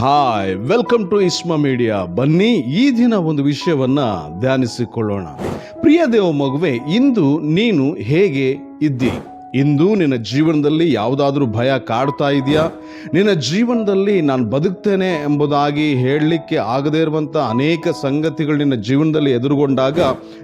Hi welcome to Isma media ಬನ್ನಿ, ಈ ದಿನ ಒಂದು ವಿಷಯವನ್ನ ಧ್ಯಾನಿಸಿಕೊಳ್ಳೋಣ. ಪ್ರಿಯ ದೇವ ಮಗುವೆ ಇಂದು ನೀನು ಹೇಗೆ ಇದ್ದಿ? ಇಂದು ನಿನ್ನ ಜೀವನದಲ್ಲಿ ಯಾವುದಾದ್ರೂ ಭಯ ಕಾಡ್ತಾ ಇದೆಯಾ? ನಿನ್ನ ಜೀವನದಲ್ಲಿ ನಾನು ಬದುಕ್ತೇನೆ ಎಂಬುದಾಗಿ ಹೇಳಲಿಕ್ಕೆ ಆಗದೇ ಇರುವಂಥ ಅನೇಕ ಸಂಗತಿಗಳು ನಿನ್ನ ಜೀವನದಲ್ಲಿ ಎದುರುಗೊಂಡಾಗ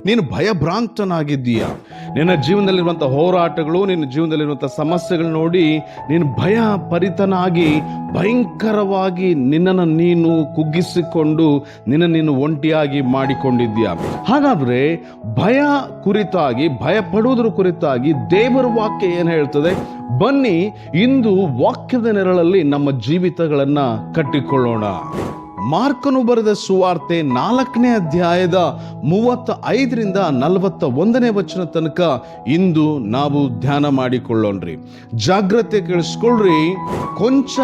ನೀನು ಭಯಭ್ರಾಂತನಾಗಿದ್ದೀಯಾ? ನಿನ್ನ ಜೀವನದಲ್ಲಿರುವಂಥ ಹೋರಾಟಗಳು, ನಿನ್ನ ಜೀವನದಲ್ಲಿರುವಂಥ ಸಮಸ್ಯೆಗಳು ನೋಡಿ ನೀನು ಭಯ ಪರಿತನಾಗಿ ಭಯಂಕರವಾಗಿ ನಿನ್ನನ್ನು ನೀನು ಕುಗ್ಗಿಸಿಕೊಂಡು ನಿನ್ನ ನೀನು ಒಂಟಿಯಾಗಿ ಮಾಡಿಕೊಂಡಿದ್ದೀಯಾ? ಹಾಗಾದ್ರೆ ಭಯ ಕುರಿತಾಗಿ ಭಯ ಪಡುವುದರ ಕುರಿತಾಗಿ ದೇವರ ವಾಕ್ಯ ಏನು ಹೇಳ್ತದೆ? ಬನ್ನಿ, ಇಂದು ವಾಕ್ಯದ ನೆರಳಲ್ಲಿ ನಮ್ಮ ಜೀವಿತಗಳನ್ನ ಕಟ್ಟಿಕೊಳ್ಳೋಣ. ಮಾರ್ಕನು ಬರೆದ ಸುವಾರ್ತೆ ನಾಲ್ಕನೇ ಅಧ್ಯಾಯದ ಮೂವತ್ತ ಐದರಿಂದ ನಲವತ್ತ ಒಂದನೇ ವಚನ ತನಕ ಇಂದು ನಾವು ಧ್ಯಾನ ಮಾಡಿಕೊಳ್ಳೋಣ್ರಿ. ಜಾಗ್ರತೆ ಕೇಳಿಸ್ಕೊಳ್ರಿ, ಕೊಂಚ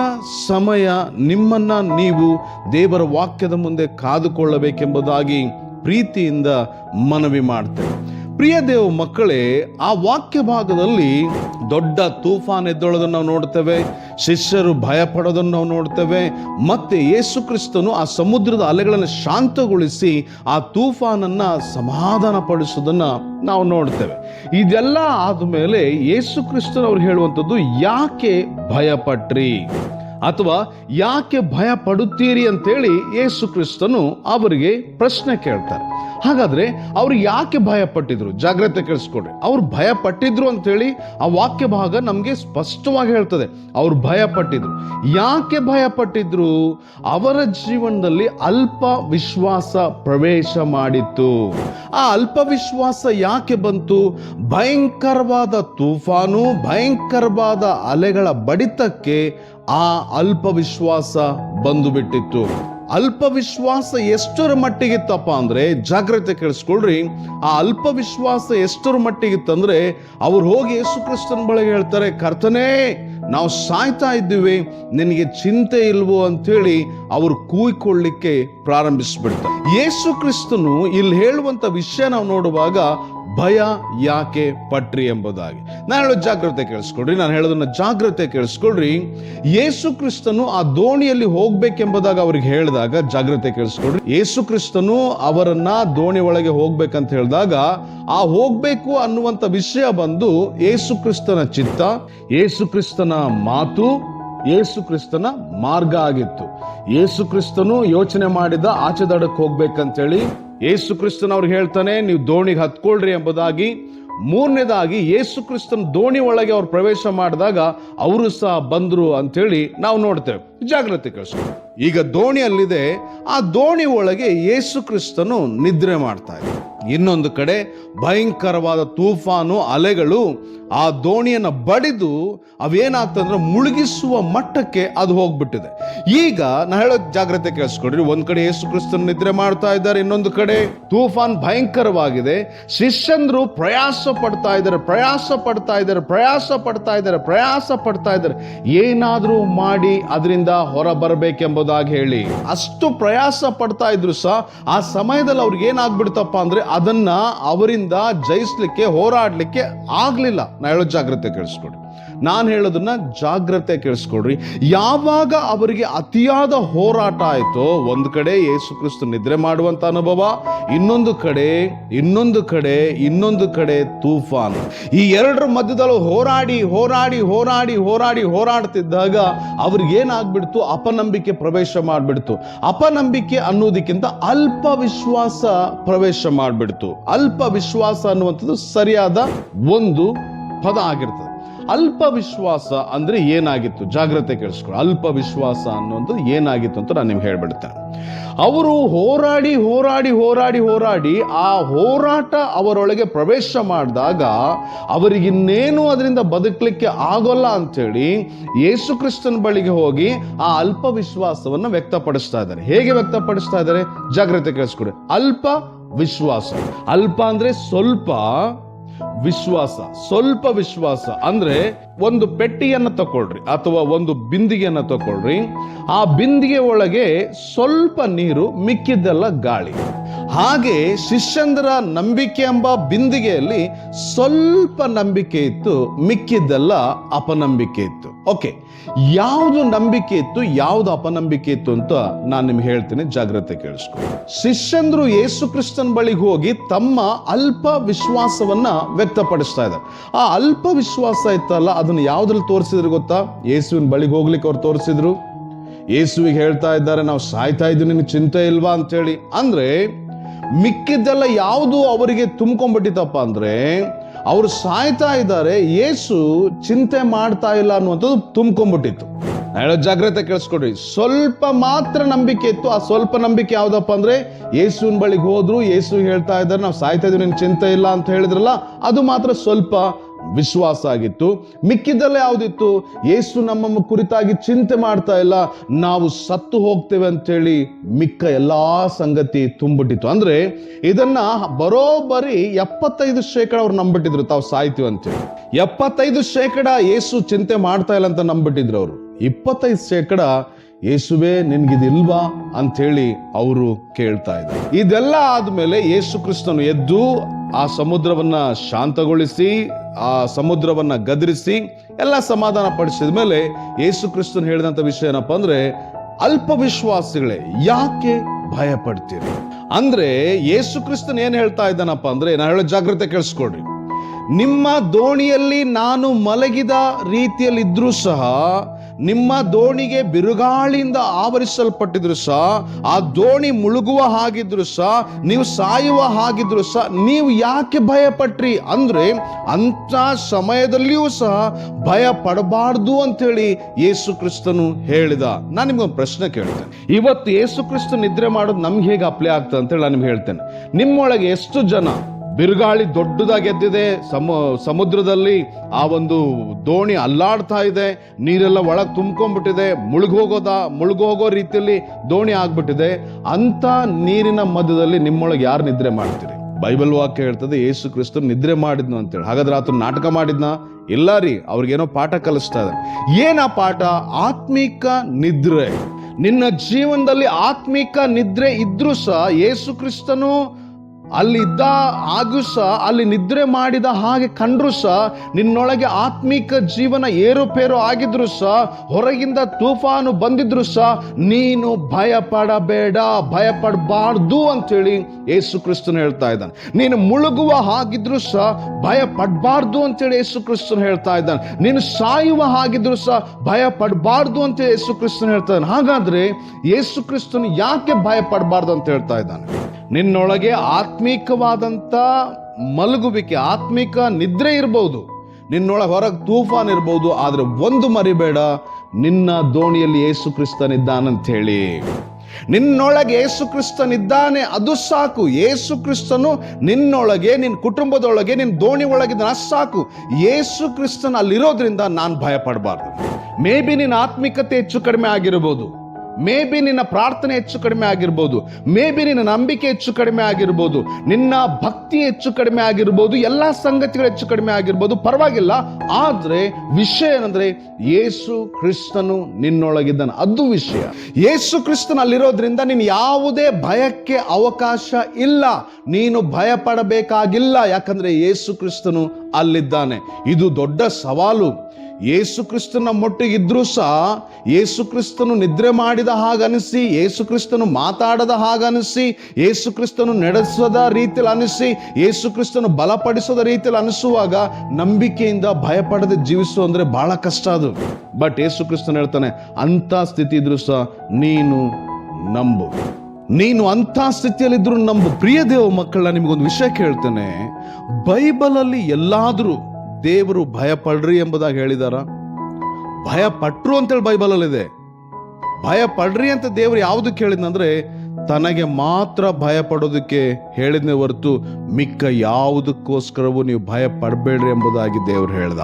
ಸಮಯ ನಿಮ್ಮನ್ನ ನೀವು ದೇವರ ವಾಕ್ಯದ ಮುಂದೆ ಕಾದುಕೊಳ್ಳಬೇಕೆಂಬುದಾಗಿ ಪ್ರೀತಿಯಿಂದ ಮನವಿ ಮಾಡ್ತೇವೆ ಪ್ರಿಯ ದೇವ ಮಕ್ಕಳೇ, ಆ ವಾಕ್ಯ ಭಾಗದಲ್ಲಿ ದೊಡ್ಡ ತೂಫಾನ್ ಎದ್ದೊಳೋದನ್ನು ನಾವು ನೋಡ್ತೇವೆ, ಶಿಷ್ಯರು ಭಯ ಪಡೋದನ್ನು ನಾವು ನೋಡ್ತೇವೆ, ಮತ್ತೆ ಯೇಸು ಕ್ರಿಸ್ತನು ಆ ಸಮುದ್ರದ ಅಲೆಗಳನ್ನು ಶಾಂತಗೊಳಿಸಿ ಆ ತೂಫಾನನ್ನು ಸಮಾಧಾನ ಪಡಿಸೋದನ್ನು ನಾವು ನೋಡ್ತೇವೆ. ಇದೆಲ್ಲ ಆದಮೇಲೆ ಯೇಸು ಕ್ರಿಸ್ತನವರು ಹೇಳುವಂಥದ್ದು, ಯಾಕೆ ಭಯಪಟ್ರಿ? ಅಥವಾ ಯಾಕೆ ಭಯ ಪಡುತ್ತೀರಿ ಅಂತೇಳಿ ಯೇಸು ಕ್ರಿಸ್ತನು ಅವರಿಗೆ ಪ್ರಶ್ನೆ ಕೇಳ್ತಾರೆ. ಹಾಗಾದ್ರೆ ಅವರು ಯಾಕೆ ಭಯ ಪಟ್ಟಿದ್ರು ಜಾಗ್ರತೆ ಕೇಳಿಸ್ಕೊಡ್ರಿ ಅವ್ರು ಭಯ ಪಟ್ಟಿದ್ರು ಅಂತೇಳಿ ಆ ವಾಕ್ಯ ಭಾಗ ನಮಗೆ ಸ್ಪಷ್ಟವಾಗಿ ಹೇಳ್ತದೆ. ಅವ್ರು ಭಯ ಪಟ್ಟಿದ್ರು ಯಾಕೆ ಭಯ ಪಟ್ಟಿದ್ರು ಅವರ ಜೀವನದಲ್ಲಿ ಅಲ್ಪ ವಿಶ್ವಾಸ ಪ್ರವೇಶ ಮಾಡಿತ್ತು. ಆ ಅಲ್ಪ ವಿಶ್ವಾಸ ಯಾಕೆ ಬಂತು? ಭಯಂಕರವಾದ ತೂಫಾನು, ಭಯಂಕರವಾದ ಅಲೆಗಳ ಬಡಿತಕ್ಕೆ ಆ ಅಲ್ಪ ವಿಶ್ವಾಸ ಬಂದು ಬಿಟ್ಟಿತ್ತು ಅಲ್ಪ ವಿಶ್ವಾಸ ಎಷ್ಟರ ಮಟ್ಟಿಗಿತ್ತಪ್ಪ ಅಂದ್ರೆ ಜಾಗ್ರತೆ ಕೇಳಿಸ್ಕೊಳ್ರಿ. ಆ ಅಲ್ಪ ವಿಶ್ವಾಸ ಎಷ್ಟರ ಮಟ್ಟಿಗಿತ್ತಂದ್ರೆ ಅವ್ರು ಹೋಗಿ ಯೇಸು ಕ್ರಿಸ್ತನ ಬಳಿಗೆ ಹೇಳ್ತಾರೆ, ಕರ್ತನೇ, ನಾವು ಸಾಯ್ತಾ ಇದ್ದೀವಿ, ನಿನಗೆ ಚಿಂತೆ ಇಲ್ವೋ ಅಂತೇಳಿ ಅವರು ಕೂಯ್ಕೊಳ್ಳಿಕ್ಕೆ ಪ್ರಾರಂಭಿಸ್ಬಿಡ್ತಾರೆ. ಯೇಸು ಕ್ರಿಸ್ತನು ಇಲ್ಲಿ ಹೇಳುವಂಥ ವಿಷಯ ನಾವು ನೋಡುವಾಗ ಭಯ ಯಾಕೆ ಪಟ್ರಿ ಎಂಬುದಾಗಿ. ನಾನು ಹೇಳೋ ಜಾಗ್ರತೆ ಕೇಳಿಸ್ಕೊಡ್ರಿ ನಾನು ಹೇಳೋದನ್ನ ಜಾಗ್ರತೆ ಕೇಳಿಸ್ಕೊಡ್ರಿ ಯೇಸು ಕ್ರಿಸ್ತನು ಆ ದೋಣಿಯಲ್ಲಿ ಹೋಗ್ಬೇಕೆಂಬುದಾಗ ಅವ್ರಿಗೆ ಹೇಳಿದಾಗ ಜಾಗ್ರತೆ ಕೇಳಿಸ್ಕೊಡ್ರಿ ಯೇಸು ಕ್ರಿಸ್ತನು ಅವರನ್ನ ದೋಣಿ ಒಳಗೆ ಹೋಗ್ಬೇಕಂತ ಹೇಳಿದಾಗ ಆ ಹೋಗ್ಬೇಕು ಅನ್ನುವಂಥ ವಿಷಯ ಬಂದು ಯೇಸು ಕ್ರಿಸ್ತನ ಚಿತ್ತ, ಯೇಸು ಕ್ರಿಸ್ತನ ಮಾತು ಯೇಸು ಕ್ರಿಸ್ತನ ಮಾರ್ಗ ಆಗಿತ್ತು. ಯೇಸು ಕ್ರಿಸ್ತನು ಯೋಚನೆ ಮಾಡಿದ ಆಚೆ ದಡಕ್ಕೆ ಹೋಗ್ಬೇಕಂತೇಳಿ ಯೇಸು ಕ್ರಿಸ್ತನ್ ಅವ್ರಿಗೆ ಹೇಳ್ತಾನೆ, ನೀವು ದೋಣಿಗೆ ಹತ್ಕೊಳ್ರಿ ಎಂಬುದಾಗಿ. ಮೂರನೇದಾಗಿ, ಯೇಸು ಕ್ರಿಸ್ತನ್ ದೋಣಿ ಒಳಗೆ ಅವ್ರು ಪ್ರವೇಶ ಮಾಡಿದಾಗ, ಅವರು ಸಹ ಬಂದರು ಅಂತೇಳಿ ನಾವು ನೋಡ್ತೇವೆ. ಜಾಗ್ರತೆ ಕಳಿಸ್ಕೊಂಡು. ಈಗ ದೋಣಿಯಲ್ಲಿದೆ ಆ ದೋಣಿ ಒಳಗೆ ಯೇಸು ಕ್ರಿಸ್ತನು ನಿದ್ರೆ ಮಾಡ್ತಾ ಇದ್ದಾರೆ ಇನ್ನೊಂದು ಕಡೆ ಭಯಂಕರವಾದ ತೂಫಾನು, ಅಲೆಗಳು ಆ ದೋಣಿಯನ್ನು ಬಡಿದು ಅವೇನಾಗ್ತಂದ್ರೆ ಮುಳುಗಿಸುವ ಮಟ್ಟಕ್ಕೆ ಅದು ಹೋಗ್ಬಿಟ್ಟಿದೆ. ಈಗ ನಾ ಹೇಳೋ ಜಾಗ್ರತೆ ಕೇಳಿಸ್ಕೊಡ್ರಿ ಒಂದ್ ಕಡೆ ಯೇಸು ಕ್ರಿಸ್ತನ್ ನಿದ್ರೆ ಮಾಡ್ತಾ ಇದ್ದಾರೆ, ಇನ್ನೊಂದು ಕಡೆ ತೂಫಾನ್ ಭಯಂಕರವಾಗಿದೆ. ಶಿಷ್ಯಂದ್ರು ಪ್ರಯಾಸ ಪಡ್ತಾ ಇದ್ದಾರೆ, ಪ್ರಯಾಸ ಪಡ್ತಾ ಇದ್ದಾರೆ, ಪ್ರಯಾಸ ಪಡ್ತಾ ಇದ್ದಾರೆ, ಪ್ರಯಾಸ ಪಡ್ತಾ ಇದ್ದಾರೆ. ಏನಾದ್ರೂ ಮಾಡಿ ಅದರಿಂದ ಹೊರ ಬರಬೇಕೆಂಬುದಾಗಿ ಹೇಳಿ. ಅಷ್ಟು ಪ್ರಯಾಸ ಪಡ್ತಾ ಇದ್ರು ಸಹ ಆ ಸಮಯದಲ್ಲಿ ಅವ್ರಿಗೆ ಏನಾಗ್ಬಿಡ್ತಪ್ಪ ಅಂದ್ರೆ ಅದನ್ನ ಅವರಿಂದ ಜಯಿಸ್ಲಿಕ್ಕೆ, ಹೋರಾಡ್ಲಿಕ್ಕೆ ಆಗ್ಲಿಲ್ಲ. ನಾ ಹೇಳೋ ಜಾಗ್ರತೆ ಕೇಳಿಸ್ಕೊಡ್ರಿ ನಾನು ಹೇಳೋದನ್ನ ಜಾಗ್ರತೆ ಕೇಳಿಸ್ಕೊಡ್ರಿ ಯಾವಾಗ ಅವರಿಗೆ ಅತಿಯಾದ ಹೋರಾಟ ಆಯಿತೋ, ಒಂದು ಕಡೆ ಯೇಸು ಕ್ರಿಸ್ತು ನಿದ್ರೆ ಮಾಡುವಂತ ಅನುಭವ, ಇನ್ನೊಂದು ಕಡೆ ಇನ್ನೊಂದು ಕಡೆ ಇನ್ನೊಂದು ಕಡೆ ತೂಫಾನ್. ಈ ಎರಡರ ಮಧ್ಯದಲ್ಲಿ ಹೋರಾಡಿ ಹೋರಾಡಿ ಹೋರಾಡಿ ಹೋರಾಡಿ, ಹೋರಾಡ್ತಿದ್ದಾಗ ಅವ್ರಿಗೆ ಏನಾಗ್ಬಿಡ್ತು? ಅಪನಂಬಿಕೆ ಪ್ರವೇಶ ಮಾಡಿಬಿಡ್ತು. ಅಪನಂಬಿಕೆ ಅನ್ನೋದಕ್ಕಿಂತ ಅಲ್ಪ ವಿಶ್ವಾಸ ಪ್ರವೇಶ ಮಾಡಿಬಿಡ್ತು. ಅಲ್ಪ ವಿಶ್ವಾಸ ಅನ್ನುವಂಥದ್ದು ಸರಿಯಾದ ಒಂದು ಪದ ಆಗಿರ್ತದೆ. ಅಲ್ಪ ವಿಶ್ವಾಸ ಅಂದ್ರೆ ಏನಾಗಿತ್ತು? ಜಾಗ್ರತೆ ಕೇಳಿಸ್ಕೊಳ್ಳಿ. ಅಲ್ಪ ವಿಶ್ವಾಸ ಅನ್ನೋದು ಏನಾಗಿತ್ತು ಅಂತ ನಾನು ನಿಮ್ಗೆ ಹೇಳ್ಬಿಡ್ತೇನೆ. ಅವರು ಹೋರಾಡಿ ಹೋರಾಡಿ ಹೋರಾಡಿ ಹೋರಾಡಿ ಆ ಹೋರಾಟ ಅವರೊಳಗೆ ಪ್ರವೇಶ ಮಾಡಿದಾಗ ಅವರಿಗಿನ್ನೇನು ಅದರಿಂದ ಬದುಕಲಿಕ್ಕೆ ಆಗೋಲ್ಲ ಅಂಥೇಳಿ ಯೇಸು ಕ್ರಿಸ್ತನ ಬಳಿಗೆ ಹೋಗಿ ಆ ಅಲ್ಪ ವಿಶ್ವಾಸವನ್ನು ವ್ಯಕ್ತಪಡಿಸ್ತಾ ಇದ್ದಾರೆ. ಹೇಗೆ ವ್ಯಕ್ತಪಡಿಸ್ತಾ ಇದ್ದಾರೆ? ಜಾಗ್ರತೆ ಕೇಳಿಸ್ಕೊಡಿ ಅಲ್ಪ ವಿಶ್ವಾಸ. ಅಲ್ಪ ಅಂದರೆ ಸ್ವಲ್ಪ ವಿಶ್ವಾಸ, ಸ್ವಲ್ಪ ವಿಶ್ವಾಸ ಅಂದ್ರೆ ಒಂದು ಪೆಟ್ಟಿಯನ್ನು ತಗೊಳ್ರಿ ಅಥವಾ ಒಂದು ಬಿಂದಿಗೆಯನ್ನ ತಗೊಳ್ರಿ ಆ ಬಿಂದಿಗೆ ಒಳಗೆ ಸ್ವಲ್ಪ ನೀರು, ಮಿಕ್ಕಿದ್ದೆಲ್ಲ ಗಾಳಿ. ಹಾಗೆ ಶಿಷ್ಯಂದ್ರ ನಂಬಿಕೆ ಎಂಬ ಬಿಂದಿಗೆಯಲ್ಲಿ ಸ್ವಲ್ಪ ನಂಬಿಕೆ ಇತ್ತು, ಮಿಕ್ಕಿದ್ದೆಲ್ಲ ಅಪನಂಬಿಕೆ ಇತ್ತು. ಓಕೆ. ಯಾವುದು ನಂಬಿಕೆ ಇತ್ತು, ಯಾವುದು ಅಪನಂಬಿಕೆ ಇತ್ತು ಅಂತ ನಾನು ನಿಮ್ಗೆ ಹೇಳ್ತೇನೆ, ಜಾಗ್ರತೆ ಕೇಳಿಸ್ಕೊ ಶಿಷ್ಯಂದ್ರು ಯೇಸು ಕ್ರಿಸ್ತನ್ ಬಳಿಗೆ ಹೋಗಿ ತಮ್ಮ ಅಲ್ಪ ವಿಶ್ವಾಸವನ್ನ ವ್ಯಕ್ತಪಡಿಸ್ತಾ ಇದ್ದಾರೆ. ಆ ಅಲ್ಪ ವಿಶ್ವಾಸ ಇತ್ತಲ್ಲ, ಅದನ್ನು ಯಾವ್ದ್ರಲ್ಲಿ ತೋರಿಸಿದ್ರು ಗೊತ್ತಾ? ಯೇಸುವಿನ ಬಳಿಗೆ ಹೋಗ್ಲಿಕ್ಕೆ ಅವ್ರು ತೋರಿಸಿದ್ರು. ಯೇಸುವಿಗೆ ಹೇಳ್ತಾ ಇದ್ದಾರೆ, ನಾವು ಸಾಯ್ತಾ ಇದ್ದೀವಿ ನಿಮ್ಗೆ ಚಿಂತೆ ಇಲ್ವಾ ಅಂತೇಳಿ. ಅಂದ್ರೆ, ಮಿಕ್ಕಿದ್ದೆಲ್ಲ ಯಾವುದು ಅವರಿಗೆ ತುಂಬ್ಕೊಂಡ್ಬಿಟ್ಟಿತ್ತಪ್ಪ ಅಂದ್ರೆ ಅವರು ಸಾಯ್ತಾ ಇದ್ದಾರೆ, ಏಸು ಚಿಂತೆ ಮಾಡ್ತಾ ಇಲ್ಲ ಅನ್ನುವಂಥದ್ದು ತುಂಬ್ಕೊಂಡ್ಬಿಟ್ಟಿತ್ತು. ಹೇಳೋ ಜಾಗ್ರತೆ ಕೇಳಿಸ್ಕೊಡ್ರಿ ಸ್ವಲ್ಪ ಮಾತ್ರ ನಂಬಿಕೆ ಇತ್ತು. ಆ ಸ್ವಲ್ಪ ನಂಬಿಕೆ ಯಾವ್ದಪ್ಪ ಅಂದ್ರೆ ಯೇಸುವಿನ ಬಳಿಗೆ ಹೋದ್ರು ಯೇಸು ಹೇಳ್ತಾ ಇದ್ದಾರೆ, ನಾವು ಸಾಯ್ತಾ ಇದೀವಿ ನಿನ್ ಚಿಂತೆ ಇಲ್ಲ ಅಂತ ಹೇಳಿದ್ರಲ್ಲ, ಅದು ಮಾತ್ರ ಸ್ವಲ್ಪ ವಿಶ್ವಾಸ ಆಗಿತ್ತು ಮಿಕ್ಕಿದ್ದಲ್ಲೇ ಯಾವುದಿತ್ತು? ಏಸು ನಮ್ಮ ಕುರಿತಾಗಿ ಚಿಂತೆ ಮಾಡ್ತಾ ಇಲ್ಲ. ನಾವು ಸತ್ತು ಹೋಗ್ತೇವೆ ಅಂತೇಳಿ ಮಿಕ್ಕ ಎಲ್ಲಾ ಸಂಗತಿ ತುಂಬಿಟ್ಟಿತ್ತು. ಅಂದ್ರೆ ಇದನ್ನ ಬರೋಬ್ಬರಿ ಎಪ್ಪತ್ತೈದು ಶೇಕಡ ಅವ್ರು ನಂಬಿಟ್ಟಿದ್ರು. ತಾವು ಸಾಯ್ತೀವಿ ಅಂತೇಳಿ. ಎಪ್ಪತ್ತೈದು ಶೇಕಡ ಯೇಸು ಚಿಂತೆ ಮಾಡ್ತಾ ಇಲ್ಲ ಅಂತ ನಂಬಿಟ್ಟಿದ್ರು ಅವರು. ಇಪ್ಪತ್ತೈದು ಶೇಕಡ ಯೇಸುವೆ ನಿನ್ಗಿದಿಲ್ವಾ ಅಂಥೇಳಿ ಅವರು ಕೇಳ್ತಾ ಇದ್ದಾರೆ ಇದೆಲ್ಲ ಆದ್ಮೇಲೆ ಯೇಸು ಕ್ರಿಸ್ತನು ಎದ್ದು ಆ ಸಮುದ್ರವನ್ನ ಶಾಂತಗೊಳಿಸಿ, ಆ ಸಮುದ್ರವನ್ನ ಗದರಿಸಿ, ಎಲ್ಲ ಸಮಾಧಾನ ಪಡಿಸಿದ ಮೇಲೆ ಯೇಸು ಕ್ರಿಸ್ತನ್ ಹೇಳಿದಂತ ವಿಷಯ ಏನಪ್ಪ ಅಂದ್ರೆ, ಅಲ್ಪ ವಿಶ್ವಾಸಿಗಳೇ, ಯಾಕೆ ಭಯ ಪಡ್ತೀರಿ ಅಂದ್ರೆ ಯೇಸು ಕ್ರಿಸ್ತನ್ ಏನ್ ಹೇಳ್ತಾ ಇದ್ದಾನಪ್ಪ ಅಂದ್ರೆ ನಾನು ಹೇಳೋ ಜಾಗ್ರತೆ ಕೇಳಿಸ್ಕೊಡ್ರಿ ನಿಮ್ಮ ದೋಣಿಯಲ್ಲಿ ನಾನು ಮಲಗಿದ ರೀತಿಯಲ್ಲಿ ಇದ್ರೂ ಸಹ ನಿಮ್ಮ ದೋಣಿಗೆ ಬಿರುಗಾಳಿಯಿಂದ ಆವರಿಸಲ್ಪಟ್ಟಿದ್ರು ಸಹ, ಆ ದೋಣಿ ಮುಳುಗುವ ಹಾಗಿದ್ರು ಸಹ, ನೀವು ಸಾಯುವ ಹಾಗಿದ್ರು ಸಹ, ನೀವು ಯಾಕೆ ಭಯ ಪಟ್ರಿ ಅಂದ್ರೆ ಅಂತ ಸಮಯದಲ್ಲಿಯೂ ಸಹ ಭಯ ಪಡಬಾರ್ದು ಅಂತೇಳಿ ಯೇಸು ಕ್ರಿಸ್ತನು ಹೇಳಿದ. ನಾನು ನಿಮ್ಗೊಂದು ಪ್ರಶ್ನೆ ಕೇಳ್ತೇನೆ. ಇವತ್ತು ಯೇಸು ಕ್ರಿಸ್ತ ನಿದ್ರೆ ಮಾಡೋದು ನಮ್ಗೆ ಹೇಗೆ ಅಪ್ಲೈ ಆಗ್ತದೆ ಅಂತೇಳಿ ನಾನು ಹೇಳ್ತೇನೆ. ನಿಮ್ಮೊಳಗೆ ಎಷ್ಟು ಜನ ಬಿರುಗಾಳಿ ದೊಡ್ಡದಾಗಿ ಎದ್ದಿದೆ. ಸಮ, ಸಮುದ್ರದಲ್ಲಿ ಆ ಒಂದು ದೋಣಿ ಅಲ್ಲಾಡ್ತಾ ಇದೆ. ನೀರೆಲ್ಲ ಒಳಗೆ ತುಂಬ್ಕೊಂಡ್ಬಿಟ್ಟಿದೆ. ಮುಳುಗೋಗೋದ ಮುಳುಗೋಗೋ ರೀತಿಯಲ್ಲಿ ದೋಣಿ ಆಗ್ಬಿಟ್ಟಿದೆ. ಅಂತ ನೀರಿನ ಮಧ್ಯದಲ್ಲಿ ನಿಮ್ಮೊಳಗೆ ಯಾರು ನಿದ್ರೆ ಮಾಡ್ತೀರಿ? ಬೈಬಲ್ ವಾಕ್ಯ ಹೇಳ್ತದೆ, ಯೇಸು ಕ್ರಿಸ್ತನ್ ನಿದ್ರೆ ಮಾಡಿದ್ನು ಅಂತೇಳಿ. ಹಾಗಾದ್ರೆ ಆತನ ನಾಟಕ ಮಾಡಿದ್ನ? ಇಲ್ಲ ರೀ, ಅವ್ರಿಗೇನೋ ಪಾಠ ಕಲಿಸ್ತಾ ಇದೆ ಏನ ಪಾಠ? ಆತ್ಮಿಕ ನಿದ್ರೆ. ನಿನ್ನ ಜೀವನದಲ್ಲಿ ಆತ್ಮಿಕ ನಿದ್ರೆ ಇದ್ರೂ ಸಹ ಯೇಸು ಕ್ರಿಸ್ತನು ಅಲ್ಲಿದ್ದ ಆಗೂ ಸಹ ಅಲ್ಲಿ ನಿದ್ರೆ ಮಾಡಿದ ಹಾಗೆ ಕಂಡ್ರು ಸಹ ನಿನ್ನೊಳಗೆ ಆತ್ಮಿಕ ಜೀವನ ಏರುಪೇರು ಆಗಿದ್ರು ಸಹ ಹೊರಗಿಂದ ತೂಫಾನು ಬಂದಿದ್ರು ಸಹ ನೀನು ಭಯ ಪಡಬೇಡ ಭಯ ಪಡಬಾರ್ದು ಅಂತೇಳಿ ಯೇಸು ಕ್ರಿಸ್ತನು ಹೇಳ್ತಾ ಇದ್ದಾನೆ. ನೀನು ಮುಳುಗುವ ಹಾಗಿದ್ರು ಸಹ ಭಯ ಪಡಬಾರ್ದು ಅಂತೇಳಿ ಯೇಸು ಕ್ರಿಸ್ತನು ಹೇಳ್ತಾ ಇದ್ದಾನೆ. ನೀನು ಸಾಯುವ ಹಾಗಿದ್ರು ಸಹ ಭಯ ಪಡಬಾರ್ದು ಅಂತ ಯೇಸು ಕ್ರಿಸ್ತನು ಹೇಳ್ತಾ ಇದ್ದಾನೆ. ಹಾಗಾದ್ರೆ ಯೇಸು ಕ್ರಿಸ್ತನು ಯಾಕೆ ಭಯ ಪಡಬಾರ್ದು ಅಂತ ಹೇಳ್ತಾ ಇದ್ದಾನೆ? ನಿನ್ನೊಳಗೆ ಆತ್ಮೀಕವಾದಂಥ ಮಲಗುವಿಕೆ, ಆತ್ಮಿಕ ನಿದ್ರೆ ಇರ್ಬೋದು. ನಿನ್ನೊಳಗೆ ಹೊರಗೆ ತೂಫಾನ್ ಇರ್ಬೋದು, ಆದರೆ ಒಂದು ಮರಿಬೇಡ. ನಿನ್ನ ದೋಣಿಯಲ್ಲಿ ಏಸು ಕ್ರಿಸ್ತನಿದ್ದಾನಂತ ಹೇಳಿ ನಿನ್ನೊಳಗೆ ಏಸು ಕ್ರಿಸ್ತನಿದ್ದಾನೆ, ಅದು ಸಾಕು. ಏಸು ಕ್ರಿಸ್ತನು ನಿನ್ನೊಳಗೆ ನಿನ್ನ ಕುಟುಂಬದೊಳಗೆ ನಿನ್ನ ದೋಣಿ ಅಷ್ಟು ಸಾಕು. ಏಸು ಕ್ರಿಸ್ತನ ಅಲ್ಲಿರೋದ್ರಿಂದ ನಾನು ಭಯ ಪಡಬಾರ್ದು ಮೇ ಬಿ ನಿನ್ನ ಆತ್ಮಿಕತೆ ಹೆಚ್ಚು ಕಡಿಮೆ ಆಗಿರ್ಬೋದು. ಮೇ ಬಿ ನಿನ್ನ ಪ್ರಾರ್ಥನೆ ಹೆಚ್ಚು ಕಡಿಮೆ ಆಗಿರ್ಬೋದು. ಮೇ ಬಿ ನಿನ್ನ ನಂಬಿಕೆ ಹೆಚ್ಚು ಕಡಿಮೆ ಆಗಿರ್ಬೋದು. ನಿನ್ನ ಭಕ್ತಿ ಹೆಚ್ಚು ಕಡಿಮೆ ಆಗಿರ್ಬೋದು. ಎಲ್ಲ ಸಂಗತಿಗಳು ಹೆಚ್ಚು ಕಡಿಮೆ ಆಗಿರ್ಬೋದು. ಪರವಾಗಿಲ್ಲ. ಆದರೆ ವಿಷಯ ಏನಂದ್ರೆ ಯೇಸು ಕ್ರಿಸ್ತನು ನಿನ್ನೊಳಗಿದ್ದಾನೆ. ಅದು ವಿಷಯ. ಯೇಸು ಕ್ರಿಸ್ತನ ಅಲ್ಲಿರೋದ್ರಿಂದ ನೀನು ಯಾವುದೇ ಭಯಕ್ಕೆ ಅವಕಾಶ ಇಲ್ಲ. ನೀನು ಭಯ ಪಡಬೇಕಾಗಿಲ್ಲ ಯಾಕಂದ್ರೆ ಯೇಸು ಕ್ರಿಸ್ತನು ಅಲ್ಲಿದ್ದಾನೆ. ಇದು ದೊಡ್ಡ ಸವಾಲು. ಯೇಸು ಕ್ರಿಸ್ತನ ಮೊಟ್ಟಿಗಿದ್ರೂ ಸಹ ಯೇಸು ಕ್ರಿಸ್ತನು ನಿದ್ರೆ ಮಾಡಿದ ಹಾಗನಿಸಿ, ಯೇಸು ಕ್ರಿಸ್ತನು ಮಾತಾಡದ ಹಾಗನಿಸಿ, ಯೇಸು ಕ್ರಿಸ್ತನು ನಡೆಸದ ರೀತಿಯಲ್ಲಿ ಅನಿಸಿ, ಯೇಸು ಕ್ರಿಸ್ತನು ಬಲಪಡಿಸದ ರೀತಿಯಲ್ಲಿ ಅನಿಸುವಾಗ ನಂಬಿಕೆಯಿಂದ ಭಯಪಡದೆ ಜೀವಿಸು ಅಂದರೆ ಬಹಳ ಕಷ್ಟ ಅದು. ಬಟ್ ಯೇಸು ಕ್ರಿಸ್ತನು ಹೇಳ್ತಾನೆ, ಅಂಥ ಸ್ಥಿತಿ ಇದ್ರೂ ಸಹ ನೀನು ನಂಬು. ನೀನು ಅಂಥ ಸ್ಥಿತಿಯಲ್ಲಿದ್ದರೂ ನಂಬು. ಪ್ರಿಯ ದೇವ ಮಕ್ಕಳ ನಿಮಗೊಂದು ವಿಷಯ ಕೇಳ್ತೇನೆ. ಬೈಬಲಲ್ಲಿ ಎಲ್ಲಾದರೂ ದೇವರು ಭಯ ಪಡ್ರಿ ಎಂಬುದಾಗಿ ಹೇಳಿದಾರ. ಭಯ ಪಟ್ರು ಅಂತೇಳಿ ಬೈಬಲಲ್ಲಿದೆ. ಭಯ ಪಡ್ರಿ ಅಂತ ದೇವರು ಯಾವುದಕ್ಕೆ ಹೇಳಿದ್ನಂದ್ರೆ ತನಗೆ ಮಾತ್ರ ಭಯ ಪಡೋದಕ್ಕೆ ಹೇಳಿದ್ನೇ ಹೊರತು ಮಿಕ್ಕ ಯಾವುದಕ್ಕೋಸ್ಕರವೂ ನೀವು ಭಯ ಪಡಬೇಡ್ರಿ ಎಂಬುದಾಗಿ ದೇವರು ಹೇಳ್ದ.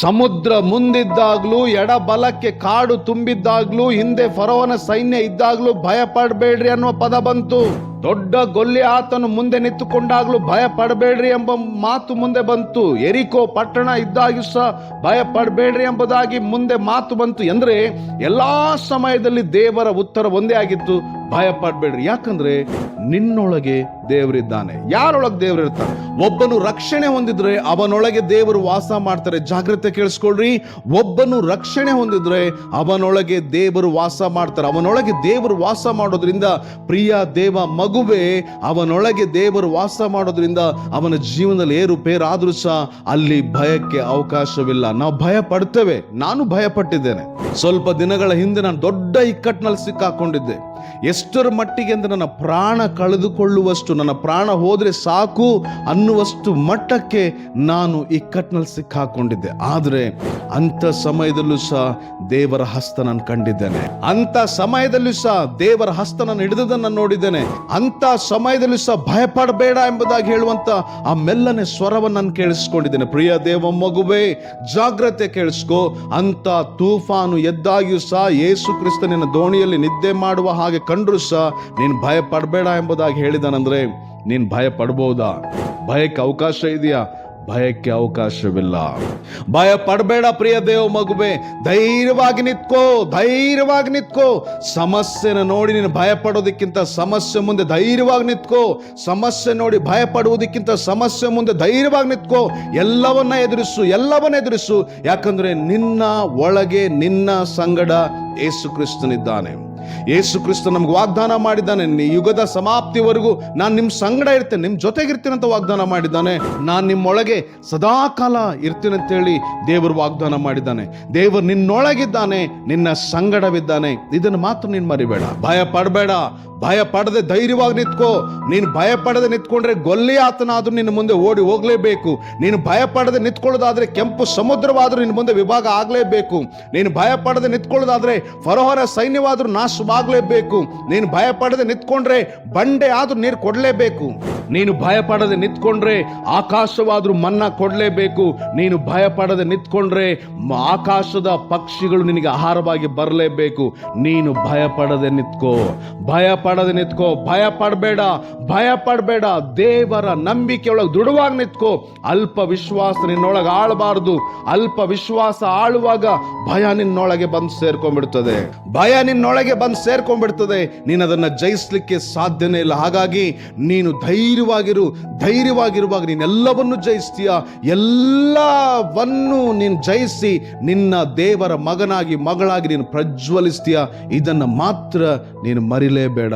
ಸಮುದ್ರ ಮುಂದಿದ್ದಾಗ್ಲೂ ಎಡಬಲಕ್ಕೆ ಕಾಡು ತುಂಬಿದ್ದಾಗ್ಲೂ, ಹಿಂದೆ ಫರೋವನ ಸೈನ್ಯ ಇದ್ದಾಗ್ಲೂ ಭಯ ಪಡಬೇಡ್ರಿ ಅನ್ನುವ ಪದ ಬಂತು. ದೊಡ್ಡ ಗೊಲ್ಲಿ ಆತನು ಮುಂದೆ ನಿಂತುಕೊಂಡಾಗಲೂ ಭಯ ಪಡಬೇಡ್ರಿ ಎಂಬ ಮಾತು ಮುಂದೆ ಬಂತು. ಎರಿಕೋ ಪಟ್ಟಣ ಇದ್ದಾಗೂ ಸಹ ಭಯ ಪಡಬೇಡ್ರಿ ಎಂಬುದಾಗಿ ಮುಂದೆ ಮಾತು ಬಂತು. ಎಂದರೆ ಎಲ್ಲಾ ಸಮಯದಲ್ಲಿ ದೇವರ ಉತ್ತರ ಒಂದೇ ಆಗಿತ್ತು. ಭಯ ಪಡಬೇಡ್ರಿ ಯಾಕಂದ್ರೆ ನಿನ್ನೊಳಗೆ ದೇವರಿದ್ದಾನೆ. ಯಾರೊಳಗೆ ದೇವರಿರ್ತಾನೆ? ಒಬ್ಬನು ರಕ್ಷಣೆ ಹೊಂದಿದ್ರೆ ಅವನೊಳಗೆ ದೇವರು ವಾಸ ಮಾಡ್ತಾರೆ. ಜಾಗ್ರತೆ ಕೇಳಿಸ್ಕೊಳ್ರಿ. ಒಬ್ಬನು ರಕ್ಷಣೆ ಹೊಂದಿದ್ರೆ ಅವನೊಳಗೆ ದೇವರು ವಾಸ ಮಾಡ್ತಾರೆ. ಅವನೊಳಗೆ ದೇವರು ವಾಸ ಮಾಡೋದ್ರಿಂದ ಪ್ರಿಯ ದೇವ ಮಗುವೆ ಅವನೊಳಗೆ ದೇವರು ವಾಸ ಮಾಡೋದ್ರಿಂದ ಅವನ ಜೀವನದಲ್ಲಿ ಏರುಪೇರಾದ್ರೂ ಸಹ ಅಲ್ಲಿ ಭಯಕ್ಕೆ ಅವಕಾಶವಿಲ್ಲ. ನಾವು ಭಯ ಪಡ್ತೇವೆ ನಾನು ಭಯ ಪಟ್ಟಿದ್ದೇನೆ ಸ್ವಲ್ಪ ದಿನಗಳ ಹಿಂದೆ ನಾನು ದೊಡ್ಡ ಇಕ್ಕಟ್ಟಿನಲ್ಲಿ ಸಿಕ್ಕಾಕೊಂಡಿದ್ದೆ. ಎಷ್ಟರ ಮಟ್ಟಿಗೆ ಅಂದರೆ ನನ್ನ ಪ್ರಾಣ ಕಳೆದುಕೊಳ್ಳುವಷ್ಟು, ನನ್ನ ಪ್ರಾಣ ಹೋದರೆ ಸಾಕು ಅನ್ನುವಷ್ಟು ಮಟ್ಟಕ್ಕೆ ನಾನು ಇಕ್ಕಟ್ಟಿನಲ್ಲಿ ಸಿಕ್ಕಾಕೊಂಡಿದ್ದೆ. ಆದರೆ ಅಂಥ ಸಮಯದಲ್ಲೂ ಸಹ ದೇವರ ಹಸ್ತ ನಾನು ಕಂಡಿದ್ದೇನೆ. ಅಂಥ ಸಮಯದಲ್ಲೂ ಸಹ ದೇವರ ಹಸ್ತ ನಾನು ಹಿಡಿದದನ್ನು ನೋಡಿದ್ದೇನೆ. ಅಂಥ ಸಮಯದಲ್ಲೂ ಸಹ ಭಯಪಡಬೇಡ ಎಂಬುದಾಗಿ ಹೇಳುವಂತ ಆ ಮೆಲ್ಲನೆ ಸ್ವರವನ್ನು ನಾನು ಕೇಳಿಸ್ಕೊಂಡಿದ್ದೇನೆ. ಪ್ರಿಯ ದೇವ ಮಗುವೇ, ಜಾಗ್ರತೆ ಕೇಳಿಸ್ಕೋ. ಅಂಥ ತೂಫಾನು ಎದ್ದಾಗಿಯೂ ಸಹ ಯೇಸು ಕ್ರಿಸ್ತನಿನ ದೋಣಿಯಲ್ಲಿ ನಿದ್ದೆ ಮಾಡುವ ಹಾಗೆ ಕಂಡ್ರು ಸಹ ನೀನು ಭಯ ಪಡಬೇಡ ಎಂಬುದಾಗಿ ಹೇಳಿದಾನಂದ್ರೆ, ನೀನು ಭಯ ಪಡ್ಬೋದಾ ಭಯಕ್ಕೆ ಅವಕಾಶ ಇದೆಯಾ? ಭಯಕ್ಕೆ ಅವಕಾಶವಿಲ್ಲ. ಭಯ ಪಡಬೇಡ ಪ್ರಿಯ ದೇವ ಮಗುವೆ, ಧೈರ್ಯವಾಗಿ ನಿತ್ಕೋ ಧೈರ್ಯವಾಗಿ ನಿತ್ಕೋ. ಸಮಸ್ಯೆನ ನೋಡಿ ನೀನು ಭಯ ಪಡೋದಕ್ಕಿಂತ ಸಮಸ್ಯೆ ಮುಂದೆ ಧೈರ್ಯವಾಗಿ ನಿತ್ಕೋ. ಸಮಸ್ಯೆ ನೋಡಿ ಭಯ ಪಡುವುದಕ್ಕಿಂತ ಸಮಸ್ಯೆ ಮುಂದೆ ಧೈರ್ಯವಾಗಿ ನಿತ್ಕೋ. ಎಲ್ಲವನ್ನ ಎದುರಿಸು ಎಲ್ಲವನ್ನ ಎದುರಿಸು. ಯಾಕಂದ್ರೆ ನಿನ್ನ ಒಳಗೆ ನಿನ್ನ ಸಂಗಡ ಯೇಸು ಕ್ರಿಸ್ತನಿದ್ದಾನೆ. ಯೇಸು ಕ್ರಿಸ್ತ ನಮ್ಗೆ ವಾಗ್ದಾನ ಮಾಡಿದ್ದಾನೆ. ಯುಗದ ಸಮಾಪ್ತಿವರೆಗೂ ನಾನು ನಿಮ್ಮ ಸಂಗಡ ಇರ್ತೇನೆ ನಿಮ್ಮ ಜೊತೆಗಿರ್ತೀನಿ ಅಂತ ವಾಗ್ದಾನ ಮಾಡಿದ್ದಾನೆ. ನಾನು ನಿಮ್ಮೊಳಗೆ ಸದಾಕಾಲ ಇರ್ತೀನಿ ಅಂತೇಳಿ ದೇವರು ವಾಗ್ದಾನ ಮಾಡಿದ್ದಾನೆ. ದೇವರು ನಿನ್ನೊಳಗಿದ್ದಾನೆ, ನಿನ್ನ ಸಂಗಡವಿದ್ದಾನೆ. ಇದನ್ನು ಮಾತ್ರ ನೀನು ಮರಿಬೇಡ. ಭಯ ಪಡಬೇಡ. ಭಯ ಪಡದೆ ಧೈರ್ಯವಾಗಿ ನಿಂತ್ಕೋ. ನೀನು ಭಯ ಪಡದೆ ನಿಂತ್ಕೊಂಡ್ರೆ ಗೊಲ್ಲಿ ಆತನಾದ್ರೂ ನಿನ್ನ ಮುಂದೆ ಓಡಿ ಹೋಗ್ಲೇಬೇಕು. ನೀನು ಭಯ ಪಡದೆ ನಿಂತ್ಕೊಳ್ಳೋದಾದ್ರೆ ಕೆಂಪು ಸಮುದ್ರವಾದ್ರೂ ನಿನ್ನ ಮುಂದೆ ವಿಭಾಗ ಆಗಲೇಬೇಕು. ನೀನು ಭಯ ಪಡದೆ ನಿಂತ್ಕೊಳ್ಳೋದಾದ್ರೆ ಫರೋಹರ ಸೈನ್ಯವಾದ್ರೂ ನಾಶವಾಗಲೇಬೇಕು ನೀನು ಭಯ ಪಡದೆ ನಿಂತ್ಕೊಂಡ್ರೆ ಬಂಡೆ ಆದ್ರೂ ನೀರು ಕೊಡಲೇಬೇಕು. ನೀನು ಭಯ ಪಡದೆ ನಿಂತ್ಕೊಂಡ್ರೆ ಆಕಾಶವಾದ್ರೂ ಮನ್ನ ಕೊಡಲೇಬೇಕು. ನೀನು ಭಯ ಪಡದೆ ನಿಂತ್ಕೊಂಡ್ರೆ ಆಕಾಶದ ಪಕ್ಷಿಗಳು ನಿನಗೆ ಆಹಾರವಾಗಿ ಬರಲೇಬೇಕು. ನೀನು ಭಯ ಪಡದೆ ನಿಂತ್ಕೋ. ಭಯ ಪಡದೆ ನಿಂತ್ಕೋ. ಭಯ ಪಡಬೇಡ ಭಯ ಪಡಬೇಡ ದೇವರ ನಂಬಿಕೆಯೊಳಗೆ ದೃಢವಾಗಿ ನಿಂತ್ಕೋ. ಅಲ್ಪ ವಿಶ್ವಾಸ ನಿನ್ನೊಳಗೆ ಆಳಬಾರದು. ಅಲ್ಪ ವಿಶ್ವಾಸ ಆಳುವಾಗ ಭಯ ನಿನ್ನೊಳಗೆ ಬಂದು ಸೇರ್ಕೊಂಡ್ಬಿಡ್ತದೆ. ಭಯ ನಿನ್ನೊಳಗೆ ಬಂದು ಸೇರ್ಕೊಂಡ್ಬಿಡ್ತದೆ. ನೀನು ಅದನ್ನು ಜಯಿಸ್ಲಿಕ್ಕೆ ಸಾಧ್ಯನೇ ಇಲ್ಲ. ಹಾಗಾಗಿ ನೀನು ಧೈರ್ಯವಾಗಿರು, ಧೈರ್ಯವಾಗಿರುವಾಗ ನೀನೆಲ್ಲವನ್ನು ಜಯಿಸ್ತೀಯ. ಎಲ್ಲವನ್ನು ನೀನು ಜಯಿಸಿ ನಿನ್ನ ದೇವರ ಮಗನಾಗಿ, ಮಗಳಾಗಿ ನೀನು ಪ್ರಜ್ವಲಿಸ್ತೀಯ. ಇದನ್ನು ಮಾತ್ರ ನೀನು ಮರಿಲೇಬೇಡ.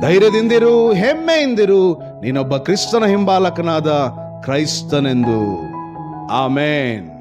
ಧೈರ್ಯದಿಂದಿರು, ಹೆಮ್ಮೆಯಿಂದಿರು ನೀನೊಬ್ಬ ಕ್ರಿಸ್ತನ ಹಿಂಬಾಲಕನಾದ ಕ್ರೈಸ್ತನೆಂದು. ಆಮೇನ್.